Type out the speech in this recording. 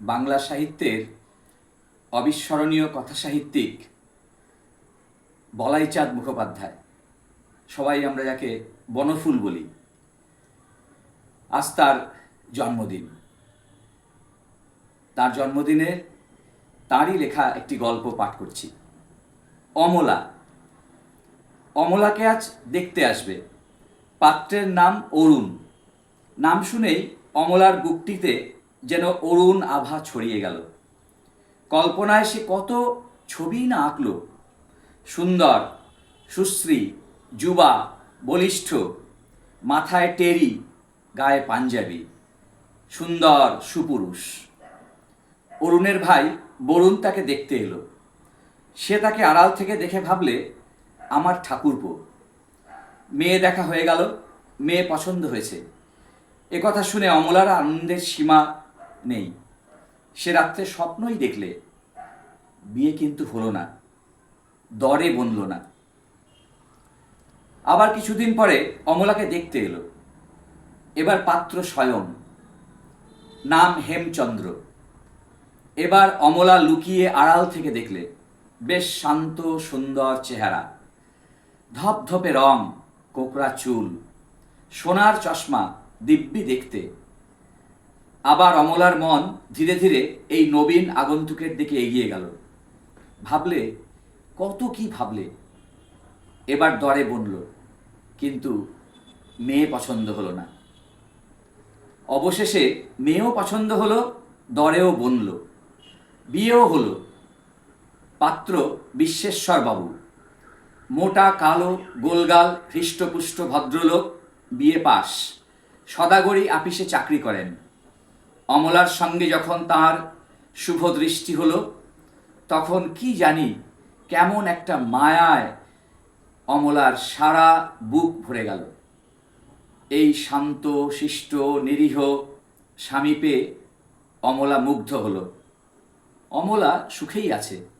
বাংলা সাহিত্যের অবিস্মরণীয় কথাসাহিত্যিক বলাইচাঁদ মুখোপাধ্যায়। সবাই আমরা যাকে বনফুল বলি। আজ তার জন্মদিন। তার জন্মদিনে তারই লেখা একটি গল্প পাঠ করছি। অমলা। অমলাকে আজ দেখতে আসবে। পাত্রের নাম অরুণ। নাম শুনেই অমলার বুকটিতে যেন অরুণ আভা ছড়িয়ে গেল। কল্পনায় সে কত ছবি না আঁকলো। সুন্দর, সুশ্রী, যুবা, বলিষ্ঠ, মাথায় টেরি, গায়ে পাঞ্জাবি, সুন্দর, সুপুরুষ। অরুণের ভাই বরুণ তাকে দেখতে এলো। সে তাকে আড়াল থেকে দেখে ভাবলে, আমার ঠাকুরপো। মেয়ে দেখা হয়ে গেল, মেয়ে পছন্দ হয়েছে। একথা শুনে অমলার আনন্দের সীমা নেই। সে রাত্রে স্বপ্নই দেখলে, বিয়ে কিন্তু হলো না, দরে বনল না। আবার কিছুদিন পরে অমলাকে দেখতে এলো। এবার পাত্র স্বয়ং, নাম হেমচন্দ্র। এবার অমলা লুকিয়ে আড়াল থেকে দেখলে, বেশ শান্ত, সুন্দর চেহারা। ধপধপে রং, কোকড়া চুল, সোনার চশমা দিব্যি দেখতে। আবার অমলার মন ধীরে ধীরে এই নবীন আগন্তুকের দিকে এগিয়ে গেল। ভাবলে, কত কি ভাবলে? এবার দরে বনল, কিন্তু মেয়ে পছন্দ হলো না। অবশেষে মেয়েও পছন্দ হলো, দরেও বনল। বিয়েও হলো। পাত্র বিশ্বেশ্বর বাবু। মোটা, কালো, গোলগাল, হৃষ্টপুষ্ট, ভদ্রলোক, বিয়ে পাস। সদাগরি আপিসে চাকরি করেন। অমলার সঙ্গে যখন তার শুভ দৃষ্টি হলো, তখন কি জানি কেমন একটা মায়ায় অমলার সারা বুক ভরে গেল। এই শান্ত, শিষ্ট, নিরীহ স্বামী পেয়ে অমলা মুগ্ধ হল। অমলা সুখেই আছে।